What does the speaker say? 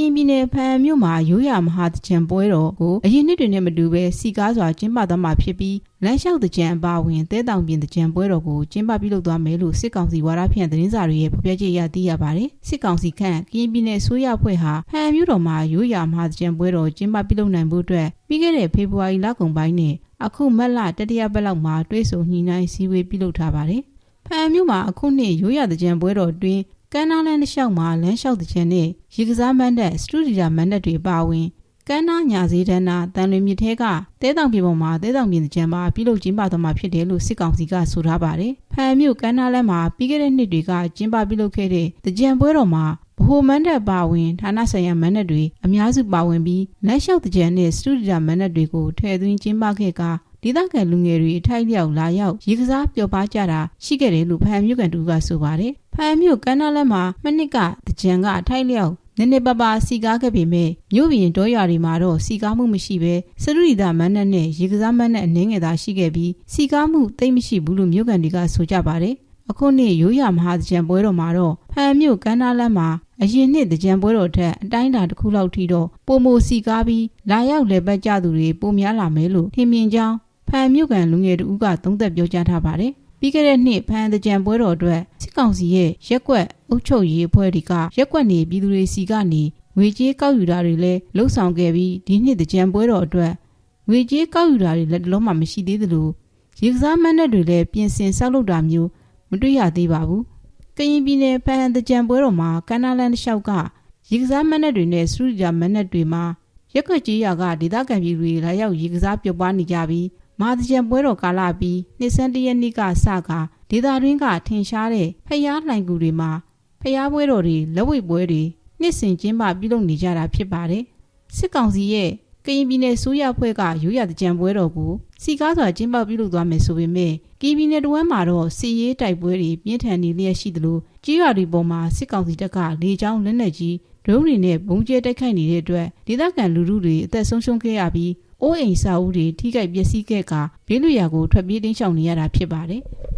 ရင်ပြည်နယ်ဖန်မြို့မှာရိုးရာမဟာတကြံပွဲတော်ကိုအရင်နှစ်တွေနဲ့မတူပဲစီကားစွာကျင်းပသွားမှာဖြစ်ပြီးလမ်းလျှောက်တကြံအပါအဝင်တဲတောင်ပြင်တကြံပွဲတော်ကိုကျင်းပပြုလုပ်သွားမယ်လို့စစ်ကောင်စီဝါဒဖြန့်သတင်းစာတွေရဲ့ဖော်ပြချက်အရသိရပါတယ်စစ်ကောင်စီခန့်ကရင်ပြည်နယ်ဆိုရအဖွဲ့ဟာဖန်မြို့တော်မှာရိုးရာမဟာတကြံပွဲတော်ကျင်းပပြုလုပ်နိုင်ဖို့အတွက်ပြီးခဲ့တဲ့ဖေဖော်ဝါရီလကုန်ပိုင်းနဲ့အခုမတ်လတတိယပတ်လောက်မှာတွဲဆုံညှိနှိုင်းစည်းဝေးပြုလုပ်ထားပါတယ်ဖန်မြို့မှာအခုနှစ်ရိုးရာတကြံပွဲတော်အတွင်း ကမ်းနားလန်းတစ်လျှောက်မှာလမ်းလျှောက်တကြံနဲ့ရေကစားမန်းတဲ့စတူဒီယာမန်းတဲ့တွေပါဝင်ကမ်းနားညာစည်းတန်းနာတန်လွင်မြစ်ထဲကတဲတောင်ပြည်ပေါ်မှာတဲတောင်ပြည်ကြံမှာပြုလုပ်ကျင်းပသွားမှာဖြစ်တယ်လို့စစ်ကောင်စီကဆိုထားပါတယ်။ဖန်မြို့ကမ်းနားလန်းမှာပြီးခဲ့တဲ့နှစ်တွေကကျင်းပပြုလုပ်ခဲ့တဲ့တကြံပွဲတော်မှာဗဟိုမန်းတဲ့ပါဝင်ဌာနဆိုင်ရာမန်းတဲ့တွေအများစုပါဝင်ပြီးလက်လျှောက်တကြံနဲ့စတူဒီယာမန်းတဲ့တွေကိုထည့်သွင်းကျင်းပခဲ့ကဒေသခံလူငယ်တွေအထိုက်လျောက်လာရောက်ရေကစားပျော်ပါကြတာရှိခဲ့တယ်လို့ဖန်မြို့ကန်တူကဆိုပါတယ်။ ဖန်မြို့ကမ်းနားလမ်းမှာမနစ်ကတကြံကအထိုက်လျောက်နည်းနည်းပါးပါးစီကားခဲ့ပေမဲ့မြို့ပြင်တောရွာတွေမှာတော့စီကားမှုမရှိဘဲစရုရီတာမန်းနဲ့နဲ့ရေကစားမန်းနဲ့အနှင်းငယ်သာရှိခဲ့ပြီးစီကားမှုတိတ်မရှိဘူးလို့မြို့ကန်တွေကဆိုကြပါတယ်။အခုနှစ်ရိုးရာမဟာတကြံပွဲတော်မှာတော့ဖန်မြို့ကမ်းနားလမ်းမှာအရင်နှစ်တကြံပွဲတော်ထက်အတိုင်းအတာတစ်ခုလောက်ထိတော့ပုံမိုစီကားပြီးလာရောက်လေပတ်ကြသူတွေပုံများလာမယ်လို့ထင်မြင်ကြောင်းဖန်မြို့ကန်လူငယ်တို့ကသုံးသက်ပြောကြားထားပါတယ်။ ပြီးခဲ့တဲ့နှစ်ဖန်တကြံပွဲတော်အတွက်စစ်ကောင်စီရဲ့ရက်ကွက်အုပ်ချုပ်ရေးအဖွဲ့တွေကရက်ကွက်နေပြည်သူတွေစီကနေငွေကြေးကောက်ယူတာတွေလည်းလှုပ်ဆောင်ခဲ့ပြီးဒီနှစ်တကြံပွဲတော်အတွက်ငွေကြေးကောက်ယူတာတွေလက်တလုံးမှမရှိသေးသလိုရေကစားမန်းတဲ့တွေလည်းပြင်ဆင်ဆောက်လုပ်တာမျိုးမတွေ့ရသေးပါဘူး။ကရင်ပြည်နယ်ဖန်တကြံပွဲတော်မှာကန္နာလန်တစ်လျှောက်ကရေကစားမန်းတဲ့တွေနဲ့စတူဒီယာမန်းတဲ့တွေမှာရက်ကွက်ကြီးရာကဒေသခံပြည်သူတွေလာရောက်ရေကစားပျော်ပွားနေကြပြီး မာတကြံပွဲတော်ကာလပြီးနှစ်ဆန်းတရက်နေ့ကစကဒေသတွင်းကထင်ရှားတဲ့ဖျားလှိုင်ကူတွေမှာဖျားပွဲတော်တွေလက်ဝိတ်ပွဲတွေနှစ်စဉ်ကျင်းပပြုလုပ်နေကြတာဖြစ်ပါတယ်စစ်ကောင်စီရဲ့ကရင်ပြည်နယ်ဆိုးရဖွဲ့ကရိုးရာတကြံပွဲတော်ကိုစီကားစွာကျင်းပပြုလုပ်သွားမယ်ဆိုပေမဲ့ကရင်ပြည်နယ်တဝမ်းမှာတော့စီရေးတိုက်ပွဲတွေပြင်းထန်နေလျက်ရှိသလိုကြီးရွာတွေပေါ်မှာစစ်ကောင်စီတပ်ကလေကြောင်းလက်နက်ကြီးဒရုန်းတွေနဲ့ဘုံကျဲတိုက်ခိုက်နေတဲ့အတွက်ဒေသခံလူထုတွေအသက်ဆုံးရှုံးခဲ့ရပြီး အိုးအိမ်စာအုပ်တွေထိခိုက်ပျက်စီးခဲ့ကဘေးလွရာကိုထွက်ပြေးတင်းရှောင်နေရတာဖြစ်ပါတယ်။